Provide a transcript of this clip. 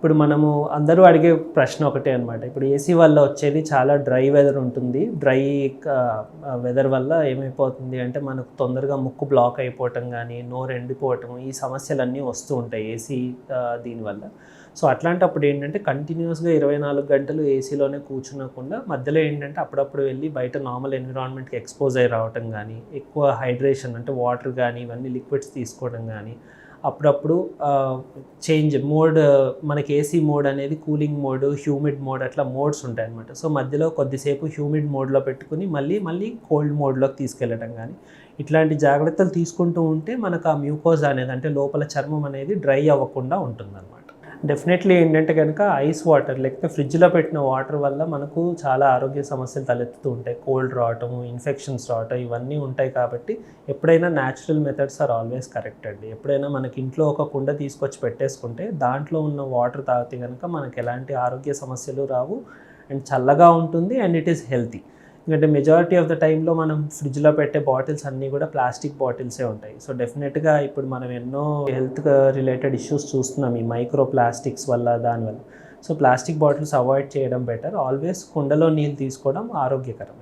ఇప్పుడు మనము అందరూ అడిగే ప్రశ్న ఒకటే అనమాట ఇప్పుడు ఏసీ వల్ల వచ్చేది చాలా డ్రై వెదర్ ఉంటుంది. డ్రై వెదర్ వల్ల ఏమైపోతుంది అంటే మనకు తొందరగా ముక్కు బ్లాక్ అయిపోవటం కానీ నోరు ఎండిపోవటం ఈ సమస్యలన్నీ వస్తూ ఉంటాయి ఏసీ దీనివల్ల సో అట్లాంటప్పుడు ఏంటంటే కంటిన్యూస్గా ఇరవై నాలుగు గంటలు ఏసీలోనే కూర్చునకుండా మధ్యలో ఏంటంటే అప్పుడప్పుడు వెళ్ళి బయట నార్మల్ ఎన్విరాన్మెంట్కి ఎక్స్పోజ్ అయ్యి రావటం కానీ ఎక్కువ హైడ్రేషన్ అంటే వాటర్ కానీ ఇవన్నీ లిక్విడ్స్ తీసుకోవడం కానీ అప్పుడప్పుడు చేంజ్ మోడ్ మనకి ఏసీ మోడ్ అనేది కూలింగ్ మోడ్ హ్యూమిడ్ మోడ్ అట్లా మోడ్స్ ఉంటాయి అనమాట సో మధ్యలో కొద్దిసేపు హ్యూమిడ్ మోడ్లో పెట్టుకుని మళ్ళీ మళ్ళీ కోల్డ్ మోడ్లోకి తీసుకెళ్ళడం కానీ ఇట్లాంటి జాగ్రత్తలు తీసుకుంటూ ఉంటే మనకు ఆ మ్యూకోజ్ అనేది అంటే లోపల చర్మం అనేది డ్రై అవ్వకుండా ఉంటుందన్నమాట. డెఫినెట్లీ ఏంటంటే కనుక ఐస్ వాటర్ లేకపోతే ఫ్రిడ్జ్లో పెట్టిన వాటర్ వల్ల మనకు చాలా ఆరోగ్య సమస్యలు తలెత్తుతూ ఉంటాయి. కోల్డ్ రావటము ఇన్ఫెక్షన్స్ రావటం ఇవన్నీ ఉంటాయి కాబట్టి ఎప్పుడైనా natural methods are always correct అండి. ఎప్పుడైనా మనకి ఇంట్లో ఒక కుండ తీసుకొచ్చి పెట్టేసుకుంటే దాంట్లో ఉన్న వాటర్ తాగితే కనుక మనకు ఎలాంటి ఆరోగ్య సమస్యలు రావు. అండ్ చల్లగా ఉంటుంది అండ్ ఇట్ ఈస్ హెల్తీ ఎందుకంటే మెజారిటీ ఆఫ్ ద టైంలో మనం ఫ్రిడ్జ్లో పెట్టే బాటిల్స్ అన్నీ కూడా ప్లాస్టిక్ బాటిల్సే ఉంటాయి. సో డెఫినెట్గా ఇప్పుడు మనం ఎన్నో హెల్త్ రిలేటెడ్ ఇష్యూస్ చూస్తున్నాం ఈ మైక్రో ప్లాస్టిక్స్ వల్ల. దానివల్ల సో ప్లాస్టిక్ బాటిల్స్ అవాయిడ్ చేయడం బెటర్ ఆల్వేస్ కుండలో నీళ్ళు తీసుకోవడం ఆరోగ్యకరం